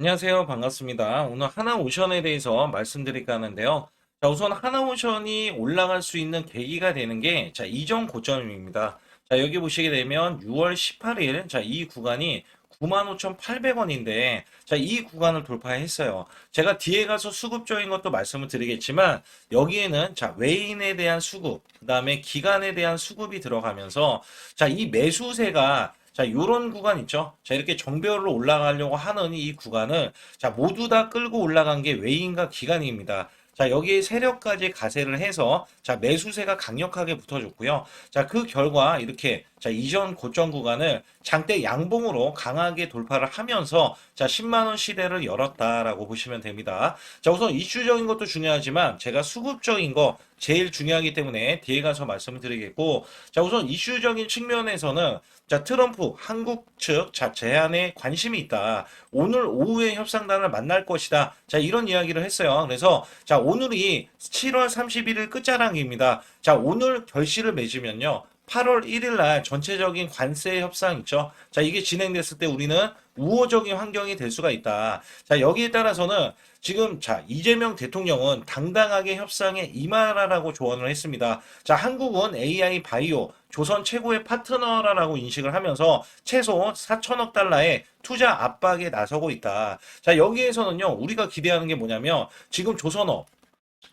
안녕하세요. 반갑습니다. 오늘 하나오션에 대해서 말씀드릴까 하는데요. 자, 우선 하나오션이 올라갈 수 있는 계기가 되는 게, 자, 이전 고점입니다. 자, 여기 보시게 되면 6월 18일, 자, 이 구간이 95,800원인데, 자, 이 구간을 돌파했어요. 제가 뒤에 가서 수급적인 것도 말씀을 드리겠지만, 여기에는, 자, 외인에 대한 수급, 그 다음에 기간에 대한 수급이 들어가면서, 자, 이 매수세가 자, 요런 구간 있죠? 자, 이렇게 정배열로 올라가려고 하는 이 구간을, 자, 모두 다 끌고 올라간 게 외인과 기관입니다. 자, 여기에 세력까지 가세를 해서, 자, 매수세가 강력하게 붙어줬고요. 자, 그 결과 이렇게, 자, 이전 고점 구간을 장대 양봉으로 강하게 돌파를 하면서, 자, 10만 원 시대를 열었다라고 보시면 됩니다. 자, 우선 이슈적인 것도 중요하지만, 제가 수급적인 거, 제일 중요하기 때문에 뒤에 가서 말씀을 드리겠고, 자, 우선 이슈적인 측면에서는 자, 트럼프 한국 측 자, 제안에 관심이 있다. 오늘 오후에 협상단을 만날 것이다. 자, 이런 이야기를 했어요. 그래서 자, 오늘이 7월 31일 끝자락입니다. 자, 오늘 결실을 맺으면요. 8월 1일 날 전체적인 관세 협상 있죠. 자, 이게 진행됐을 때 우리는 우호적인 환경이 될 수가 있다. 자, 여기에 따라서는 지금 자, 이재명 대통령은 당당하게 협상에 임하라라고 조언을 했습니다. 자, 한국은 AI 바이오 조선 최고의 파트너라고 인식을 하면서 최소 4천억 달러의 투자 압박에 나서고 있다. 자, 여기에서는요, 우리가 기대하는 게 뭐냐면 지금 조선업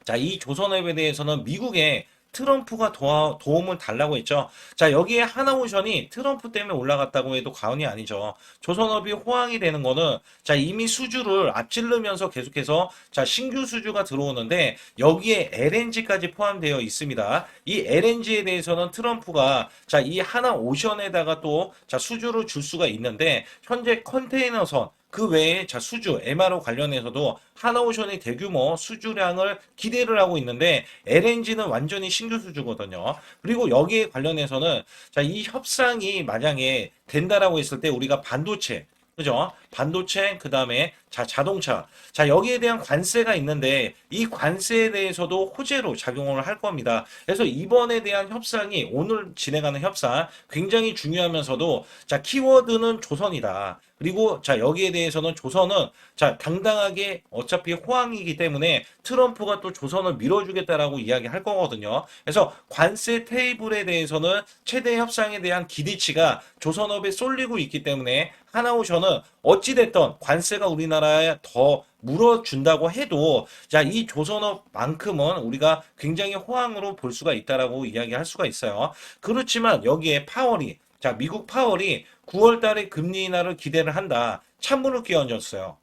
자, 이 조선업에 대해서는 미국의 트럼프가 도와, 도움을 달라고 했죠. 자, 여기에 하나오션이 트럼프 때문에 올라갔다고 해도 과언이 아니죠. 조선업이 호황이 되는 거는 자, 이미 수주를 앞질르면서 계속해서 자, 신규 수주가 들어오는데 여기에 LNG까지 포함되어 있습니다. 이 LNG에 대해서는 트럼프가 자, 이 하나오션에다가 또 자, 수주를 줄 수가 있는데 현재 컨테이너선 그 외에 자 수주 MRO 관련해서도 하나오션이 대규모 수주량을 기대를 하고 있는데 LNG는 완전히 신규 수주거든요. 그리고 여기에 관련해서는 자 이 협상이 만약에 된다라고 했을 때 우리가 반도체 그죠? 반도체, 그 다음에 자, 자동차. 자, 여기에 대한 관세가 있는데, 이 관세에 대해서도 호재로 작용을 할 겁니다. 그래서 이번에 대한 협상이, 오늘 진행하는 협상, 굉장히 중요하면서도, 자, 키워드는 조선이다. 그리고, 자, 여기에 대해서는 조선은, 자, 당당하게 어차피 호황이기 때문에 트럼프가 또 조선을 밀어주겠다라고 이야기할 거거든요. 그래서 관세 테이블에 대해서는 최대 협상에 대한 기대치가 조선업에 쏠리고 있기 때문에 하나오션은 어찌됐던 관세가 우리나라에 더 물어준다고 해도 자, 이 조선업만큼은 우리가 굉장히 호황으로 볼 수가 있다라고 이야기할 수가 있어요. 그렇지만 여기에 파월이 자, 미국 파월이 9월 달에 금리 인하를 기대를 한다. 찬물을 끼얹었어요.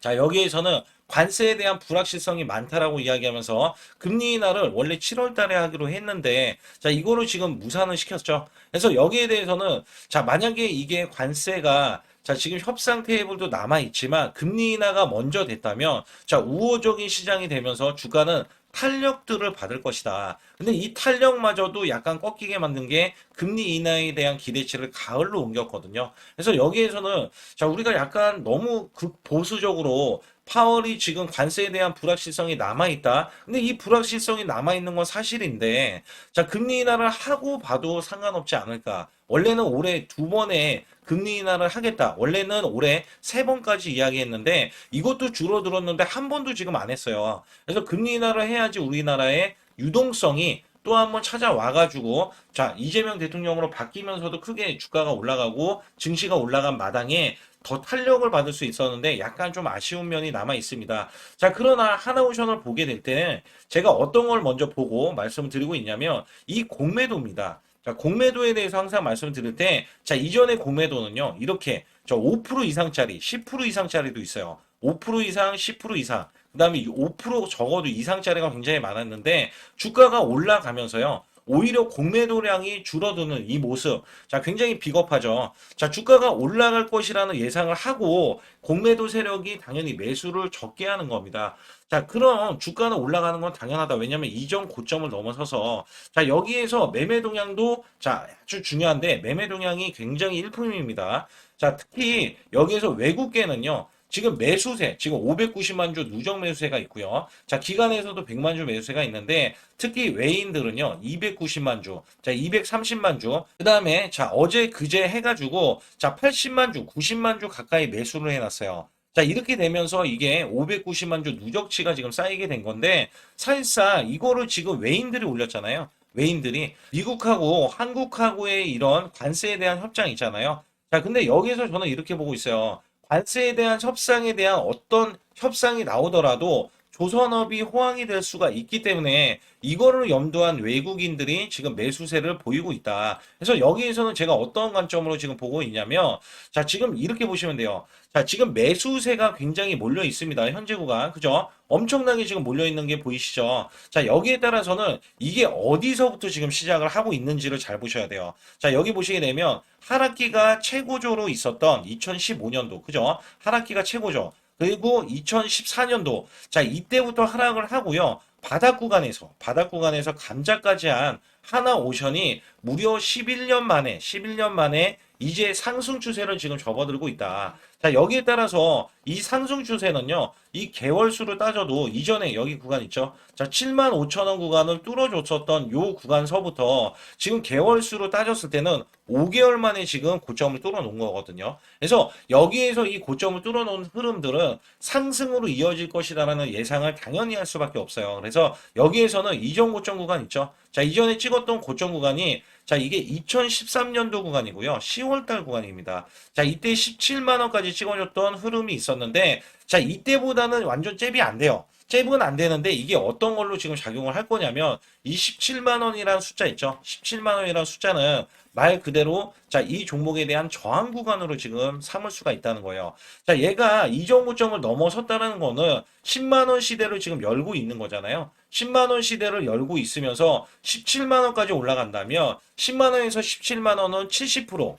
자, 여기에서는 관세에 대한 불확실성이 많다라고 이야기하면서 금리 인하를 원래 7월 달에 하기로 했는데 자, 이거를 지금 무산을 시켰죠. 그래서 여기에 대해서는 자, 만약에 이게 관세가 자, 지금 협상 테이블도 남아 있지만 금리 인하가 먼저 됐다면 자, 우호적인 시장이 되면서 주가는 탄력들을 받을 것이다. 근데 이 탄력마저도 약간 꺾이게 만든 게 금리 인하에 대한 기대치를 가을로 옮겼거든요. 그래서 여기에서는 자, 우리가 약간 너무 극 보수적으로 파월이 지금 관세에 대한 불확실성이 남아있다. 근데 이 불확실성이 남아있는 건 사실인데, 자, 금리 인하를 하고 봐도 상관없지 않을까. 원래는 올해 두 번의 금리 인하를 하겠다. 원래는 올해 세 번까지 이야기했는데, 이것도 줄어들었는데 한 번도 지금 안 했어요. 그래서 금리 인하를 해야지 우리나라의 유동성이 또 한 번 찾아와가지고, 자, 이재명 대통령으로 바뀌면서도 크게 주가가 올라가고, 증시가 올라간 마당에 더 탄력을 받을 수 있었는데 약간 좀 아쉬운 면이 남아 있습니다. 자, 그러나 하나오션을 보게 될 때는 제가 어떤 걸 먼저 보고 말씀을 드리고 있냐면 이 공매도입니다. 자, 공매도에 대해서 항상 말씀을 드릴 때, 자, 이전의 공매도는요, 이렇게 저 5% 이상짜리, 10% 이상짜리도 있어요. 5% 이상, 10% 이상. 그 다음에 5% 적어도 이상짜리가 굉장히 많았는데, 주가가 올라가면서요, 오히려 공매도량이 줄어드는 이 모습. 자, 굉장히 비겁하죠. 자, 주가가 올라갈 것이라는 예상을 하고 공매도 세력이 당연히 매수를 적게 하는 겁니다. 자, 그럼 주가는 올라가는 건 당연하다. 왜냐면 이전 고점을 넘어서서 자, 여기에서 매매 동향도 자, 아주 중요한데 매매 동향이 굉장히 일품입니다. 자, 특히 여기에서 외국계는요. 지금 매수세, 지금 590만 주 누적 매수세가 있고요. 자, 기관에서도 100만 주 매수세가 있는데 특히 외인들은요. 290만 주, 자, 230만 주. 그다음에 자, 어제 그제 해 가지고 자, 80만 주, 90만 주 가까이 매수를 해 놨어요. 자, 이렇게 되면서 이게 590만 주 누적치가 지금 쌓이게 된 건데, 사실상 이거를 지금 외인들이 올렸잖아요. 외인들이. 미국하고 한국하고의 이런 관세에 대한 협상 있잖아요. 자, 근데 여기서 저는 이렇게 보고 있어요. 관세에 대한 협상에 대한 어떤 협상이 나오더라도 조선업이 호황이 될 수가 있기 때문에 이거를 염두한 외국인들이 지금 매수세를 보이고 있다. 그래서 여기에서는 제가 어떤 관점으로 지금 보고 있냐면, 자, 지금 이렇게 보시면 돼요. 자, 지금 매수세가 굉장히 몰려 있습니다. 현재 구간. 그죠? 엄청나게 지금 몰려 있는 게 보이시죠? 자, 여기에 따라서는 이게 어디서부터 지금 시작을 하고 있는지를 잘 보셔야 돼요. 자, 여기 보시게 되면 하락기가 최고조로 있었던 2015년도. 그죠? 하락기가 최고조. 그리고 2014년도. 자, 이때부터 하락을 하고요. 바닥 구간에서, 바닥 구간에서 감자까지 한 하나 오션이 무려 11년 만에, 11년 만에 이제 상승 추세를 지금 접어들고 있다. 자, 여기에 따라서 이 상승 추세는요, 이 개월수를 따져도 이전에 여기 구간 있죠? 자, 7만 5천 원 구간을 뚫어줬었던 요 구간서부터 지금 개월수로 따졌을 때는 5개월 만에 지금 고점을 뚫어놓은 거거든요. 그래서 여기에서 이 고점을 뚫어놓은 흐름들은 상승으로 이어질 것이다라는 예상을 당연히 할 수밖에 없어요. 그래서 여기에서는 이전 고점 구간 있죠? 자, 이전에 찍었던 고점 구간이 자, 이게 2013년도 구간이고요. 10월달 구간입니다. 자, 이때 17만 원까지 찍어줬던 흐름이 있었는데, 자, 이때보다는 완전 잽이 안 돼요. 잽은 안 되는데 이게 어떤 걸로 지금 작용을 할 거냐면 이 17만 원이라는 숫자 있죠. 17만 원이라는 숫자는 말 그대로 자, 이 종목에 대한 저항 구간으로 지금 삼을 수가 있다는 거예요. 자, 얘가 이 정도점을 넘어섰다는 거는 10만 원 시대를 지금 열고 있는 거잖아요. 10만 원 시대를 열고 있으면서 17만 원까지 올라간다면 10만 원에서 17만 원은 70%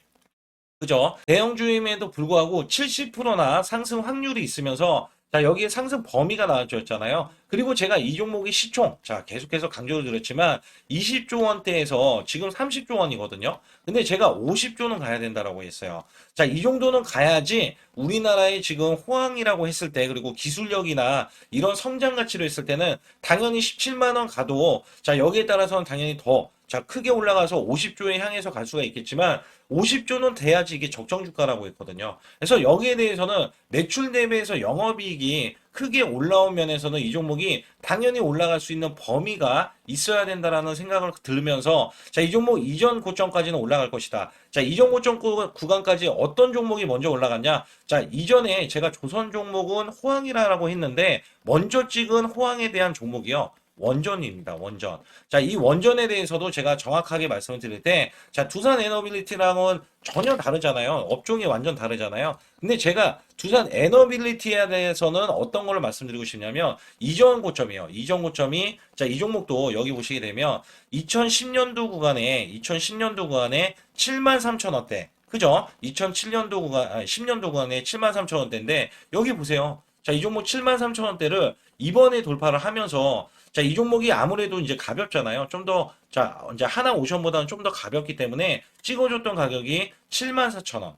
그죠? 대형주임에도 불구하고 70%나 상승 확률이 있으면서 자, 여기에 상승 범위가 나와졌잖아요. 그리고 제가 이 종목의 시총, 자, 계속해서 강조를 드렸지만 20조 원대에서 지금 30조 원이거든요. 근데 제가 50조는 가야 된다라고 했어요. 자, 이 정도는 가야지 우리나라의 지금 호황이라고 했을 때 그리고 기술력이나 이런 성장 가치로 했을 때는 당연히 17만 원 가도 자, 여기에 따라서는 당연히 더 자, 크게 올라가서 50조에 향해서 갈 수가 있겠지만 50조는 돼야지 이게 적정 주가라고 했거든요. 그래서 여기에 대해서는 매출 대비해서 영업이익이 크게 올라온 면에서는 이 종목이 당연히 올라갈 수 있는 범위가 있어야 된다라는 생각을 들으면서 자, 이 종목 이전 고점까지는 올라갈 것이다. 자, 이전 고점 구- 구간까지 어떤 종목이 먼저 올라갔냐? 자, 이전에 제가 조선 종목은 호황이라고 했는데 먼저 찍은 호황에 대한 종목이요. 원전입니다. 원전. 자, 이 원전에 대해서도 제가 정확하게 말씀을 드릴 때, 자, 두산 에너빌리티랑은 전혀 다르잖아요. 업종이 완전 다르잖아요. 근데 제가 두산 에너빌리티에 대해서는 어떤 거를 말씀드리고 싶냐면, 이전 고점이에요. 이전 고점이, 자, 이 종목도 여기 보시게 되면, 2010년도 구간에, 2010년도 구간에 7만 3천 원대. 그죠? 2007년도 구간, 아니, 10년도 구간에 7만 3천 원대인데, 여기 보세요. 자, 이 종목 7만 3천 원대를 이번에 돌파를 하면서 자, 이 종목이 아무래도 이제 가볍잖아요. 좀 더, 자, 이제 하나 오션보다는 좀 더 가볍기 때문에 찍어줬던 가격이 74,000원.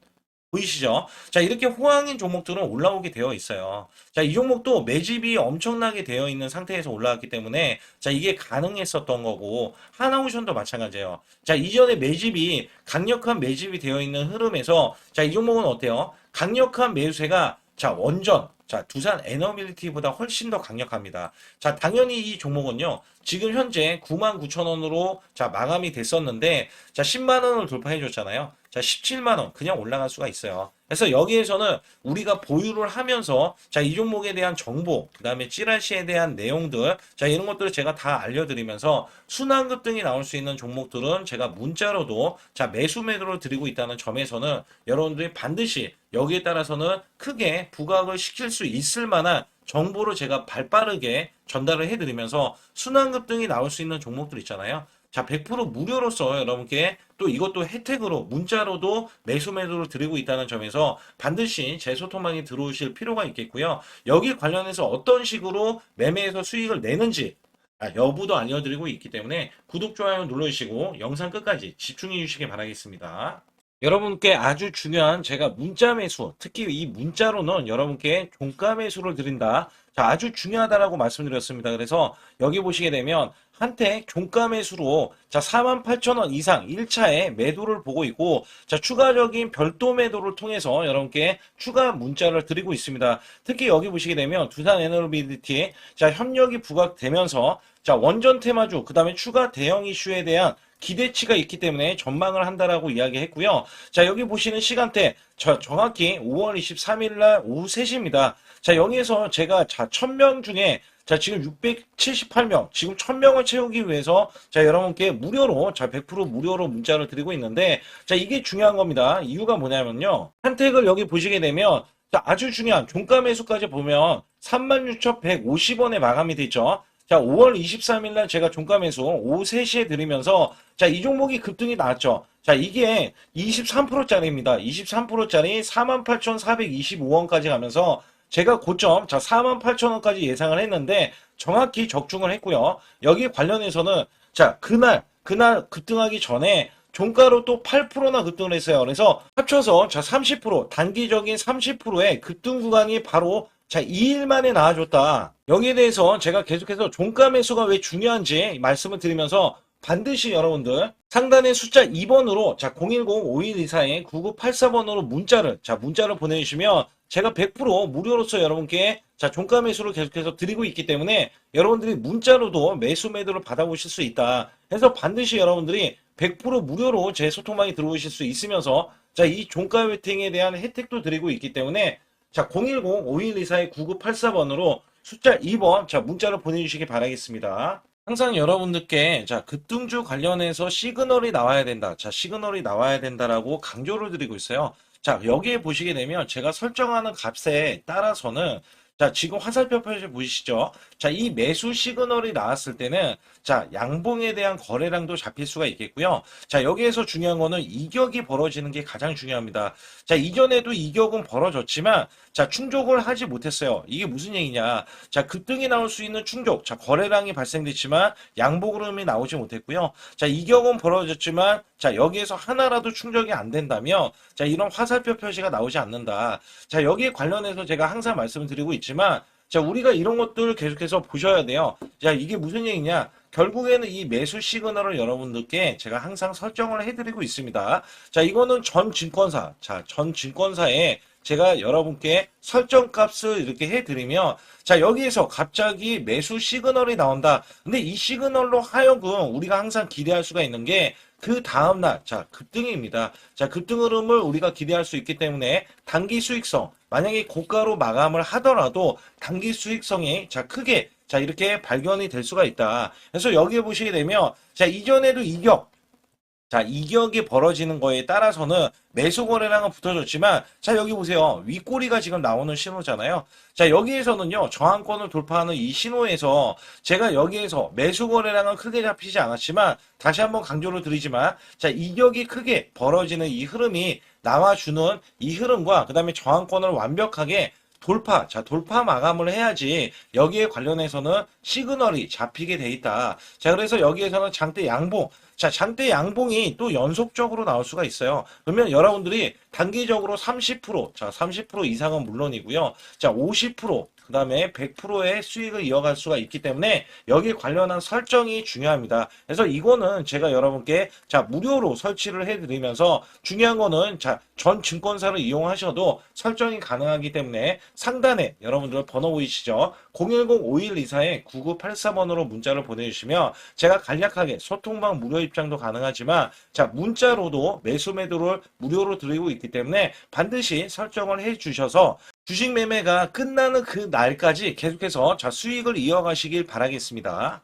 보이시죠? 자, 이렇게 호황인 종목들은 올라오게 되어 있어요. 자, 이 종목도 매집이 엄청나게 되어 있는 상태에서 올라왔기 때문에, 자, 이게 가능했었던 거고, 하나오션도 마찬가지예요. 자, 이전에 매집이, 강력한 매집이 되어 있는 흐름에서, 자, 이 종목은 어때요? 강력한 매수세가, 자, 원전, 자, 두산 에너빌리티보다 훨씬 더 강력합니다. 자, 당연히 이 종목은요, 지금 현재 99,000원으로 자, 마감이 됐었는데, 자, 10만 원을 돌파해 줬잖아요. 자, 17만 원 그냥 올라갈 수가 있어요. 그래서 여기에서는 우리가 보유를 하면서, 자, 이 종목에 대한 정보, 그 다음에 찌라시에 대한 내용들, 자, 이런 것들을 제가 다 알려 드리면서 순환급 등이 나올 수 있는 종목들은 제가 문자로도, 자, 매수 매도를 드리고 있다는 점에서는 여러분들이 반드시 여기에 따라서는 크게 부각을 시킬 수 있을 만한 정보를 제가 발빠르게 전달을 해드리면서 순환급 등이 나올 수 있는 종목들 있잖아요. 자, 100% 무료로서 여러분께 또 이것도 혜택으로 문자로도 매수 매도를 드리고 있다는 점에서 반드시 제 소통망에 들어오실 필요가 있겠고요. 여기 관련해서 어떤 식으로 매매에서 수익을 내는지 아, 여부도 알려드리고 있기 때문에 구독, 좋아요 눌러주시고 영상 끝까지 집중해 주시기 바라겠습니다. 여러분께 아주 중요한 제가 문자 매수, 특히 이 문자로는 여러분께 종가 매수를 드린다. 자, 아주 중요하다라고 말씀드렸습니다. 그래서 여기 보시게 되면 한택 종가 매수로 자 48,000원 이상 1차에 매도를 보고 있고 자 추가적인 별도 매도를 통해서 여러분께 추가 문자를 드리고 있습니다. 특히 여기 보시게 되면 두산 에너비리티 자 협력이 부각되면서 자 원전 테마주 그다음에 추가 대형 이슈에 대한 기대치가 있기 때문에 전망을 한다라고 이야기했고요. 자 여기 보시는 시간대 저 정확히 5월 23일 날 오후 3시입니다. 자 여기에서 제가 자 1000명 중에 자, 지금 678명, 지금 1000명을 채우기 위해서, 자, 여러분께 무료로, 자, 100% 무료로 문자를 드리고 있는데, 자, 이게 중요한 겁니다. 이유가 뭐냐면요. 한택을 여기 보시게 되면, 자, 아주 중요한 종가 매수까지 보면 36,150원에 마감이 되죠. 자, 5월 23일 날 제가 종가 매수 오후 3시에 드리면서, 자, 이 종목이 급등이 나왔죠. 자, 이게 23%짜리입니다. 23%짜리 48,425원까지 가면서, 제가 고점, 자, 48,000원까지 예상을 했는데, 정확히 적중을 했고요. 여기 관련해서는, 자, 그날, 그날 급등하기 전에, 종가로 또 8%나 급등을 했어요. 그래서 합쳐서, 자, 30%, 단기적인 30%의 급등 구간이 바로, 자, 2일 만에 나와줬다. 여기에 대해서 제가 계속해서 종가 매수가 왜 중요한지 말씀을 드리면서, 반드시 여러분들 상단의 숫자 2번으로 자 010-5124-9984번으로 문자를 자 문자를 보내주시면 제가 100% 무료로서 여러분께 자 종가 매수를 계속해서 드리고 있기 때문에 여러분들이 문자로도 매수 매도를 받아보실 수 있다. 그래서 반드시 여러분들이 100% 무료로 제 소통방에 들어오실 수 있으면서 자 이 종가 웨팅에 대한 혜택도 드리고 있기 때문에 자 010-5124-9984번으로 숫자 2번 자 문자를 보내주시기 바라겠습니다. 항상 여러분들께 자 급등주 관련해서 시그널이 나와야 된다. 자 시그널이 나와야 된다라고 강조를 드리고 있어요. 자 여기에 보시게 되면 제가 설정하는 값에 따라서는 자 지금 화살표 표시 보이시죠? 자 이 매수 시그널이 나왔을 때는 자 양봉에 대한 거래량도 잡힐 수가 있겠고요. 자 여기에서 중요한 거는 이격이 벌어지는 게 가장 중요합니다. 자 이전에도 이격은 벌어졌지만 자 충족을 하지 못했어요. 이게 무슨 얘기냐? 자 급등이 나올 수 있는 충족, 자 거래량이 발생됐지만 양복 흐름이 나오지 못했고요. 자 이격은 벌어졌지만 자 여기에서 하나라도 충족이 안 된다면 자 이런 화살표 표시가 나오지 않는다. 자 여기에 관련해서 제가 항상 말씀을 드리고 있지만 자 우리가 이런 것들을 계속해서 보셔야 돼요. 자 이게 무슨 얘기냐? 결국에는 이 매수 시그널을 여러분들께 제가 항상 설정을 해드리고 있습니다. 자, 이거는 전 증권사, 자, 전 증권사에 제가 여러분께 설정 값을 이렇게 해드리면, 자, 여기에서 갑자기 매수 시그널이 나온다. 근데 이 시그널로 하여금 우리가 항상 기대할 수가 있는 게, 그 다음날, 자, 급등입니다. 자, 급등 흐름을 우리가 기대할 수 있기 때문에 단기 수익성, 만약에 고가로 마감을 하더라도 단기 수익성이, 자, 크게 자, 이렇게 발견이 될 수가 있다. 그래서 여기에 보시게 되면, 자, 이전에도 이격, 자, 이격이 벌어지는 거에 따라서는 매수 거래량은 붙어졌지만, 자, 여기 보세요. 윗꼬리가 지금 나오는 신호잖아요. 자, 여기에서는요, 저항권을 돌파하는 이 신호에서 제가 여기에서 매수 거래량은 크게 잡히지 않았지만, 다시 한번 강조를 드리지만, 자, 이격이 크게 벌어지는 이 흐름이 나와주는 이 흐름과, 그 다음에 저항권을 완벽하게 돌파, 자, 돌파 마감을 해야지 여기에 관련해서는 시그널이 잡히게 돼 있다. 자, 그래서 여기에서는 장대 양봉, 자, 장대 양봉이 또 연속적으로 나올 수가 있어요. 그러면 여러분들이 단기적으로 30%, 자, 30% 이상은 물론이고요. 자, 50%, 그 다음에 100%의 수익을 이어갈 수가 있기 때문에 여기 관련한 설정이 중요합니다. 그래서 이거는 제가 여러분께 자 무료로 설치를 해드리면서 중요한 거는 자전 증권사를 이용하셔도 설정이 가능하기 때문에 상단에 여러분들 번호 보이시죠? 010-5124-9984번으로 문자를 보내주시면 제가 간략하게 소통방 무료 입장도 가능하지만 자 문자로도 매수 매도를 무료로 드리고 있기 때문에 반드시 설정을 해주셔서 주식 매매가 끝나는 그 날까지 계속해서 자 수익을 이어가시길 바라겠습니다.